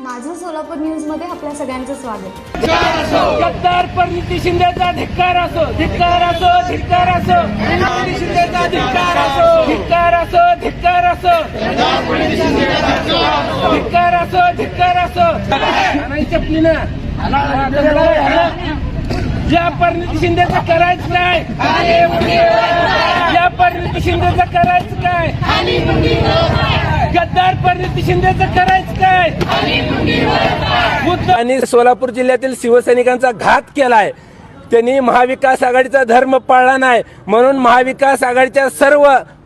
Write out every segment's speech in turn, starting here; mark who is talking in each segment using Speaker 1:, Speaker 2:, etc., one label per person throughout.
Speaker 1: माझं सोलापूर न्यूजमध्ये आपल्या सगळ्यांचं स्वागत.
Speaker 2: गद्दार परिणिती शिंदेचा धिक्कार असो धिक्कार असो धिक्कार असो. परिणिती शिंदेचा धिक्कार असो. धिक्कार असो धिक्कार असो. धिक्कार असो. धिक्कार असो आणि चपलीनं या परिणिती शिंदेचं करायचं काय? या परिणिती शिंदेचं करायचं काय? गद्दार परिणिती शिंदेचं करायचं काय? आणि सोलापूर जिल्ह्यातील शिवसैनिकांचा घात केलाय. त्यांनी महाविकास आघाडीचा धर्म पाळला नाही. म्हणून महाविकास आघाडीच्या सर्व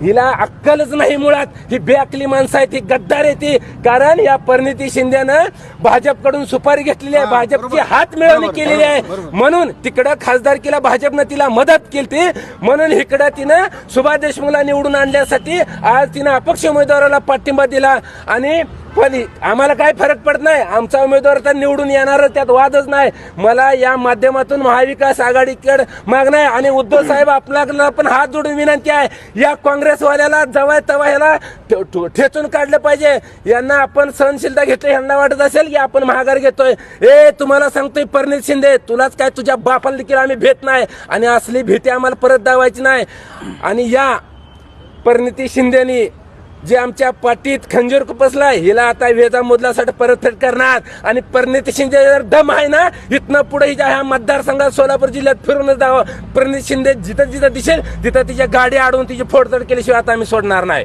Speaker 2: हिला अक्कलच नाही मुळात. ही बेअकली माणसं आहे ती गद्दार आहे ती कारण या परिणिती शिंदेनं भाजपकडून सुपारी घेतलेली आहे. भाजपची हात मिळवणी केलेली आहे. म्हणून तिकडं खासदारकीला भाजपनं तिला मदत केली म्हणून इकडं तिनं सुभाष देशमुखला निवडून आणण्यासाठी आज तिनं अपक्ष उमेदवाराला पाठिंबा दिला. आणि पण आम्हाला काय फरक पडत नाही. आमचा उमेदवार तर निवडून येणारच त्यात वादच नाही. मला या माध्यमातून महाविकास आघाडीकडे मागणं आहे. आणि उद्धव साहेब आपल्याला पण हात जोडून विनंती आहे. या काँग्रेसवाल्याला जवळ तवा ह्याला ठेचून काढलं पाहिजे. यांना आपण सहनशीलता घेतली यांना वाटत असेल की आपण महागार घेतोय. ए तुम्हाला सांगतोय परनीत शिंदे तुलाच काय तुझ्या बापाला देखील आम्ही भेट नाही. आणि असली भीती आम्हाला परत दावायची नाही. आणि या परिणिती शिंदेनी जे आमच्या पाठीत खंजीर खुपसलाय हिला आता वेजा मुदलासाठी परतफेड करणार. आणि परिणिती शिंदे जर दम आहे ना इथनं पुढे हिच्या ह्या मतदारसंघात सोलापूर जिल्ह्यात फिरूनच जावं. परिणिती शिंदे जिथं जिथं दिसेल तिथं तिच्या गाडी अडवून तिची फोडतड केल्याशिवाय आता आम्ही सोडणार नाही.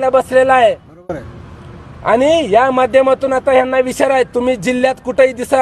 Speaker 2: बसलेला आहे. आणि या माध्यमातून आता यांना विचार आहे तुम्ही जिल्ह्यात कुठेही दिसा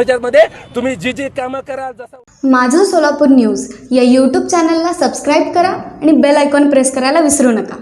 Speaker 2: ह्याच्यामध्ये तुम्ही जी जी कामं कराल जसं
Speaker 1: माझं सोलापूर न्यूज या यूट्यूब चॅनलला सबस्क्राईब करा आणि बेल आयकॉन प्रेस करायला विसरू नका.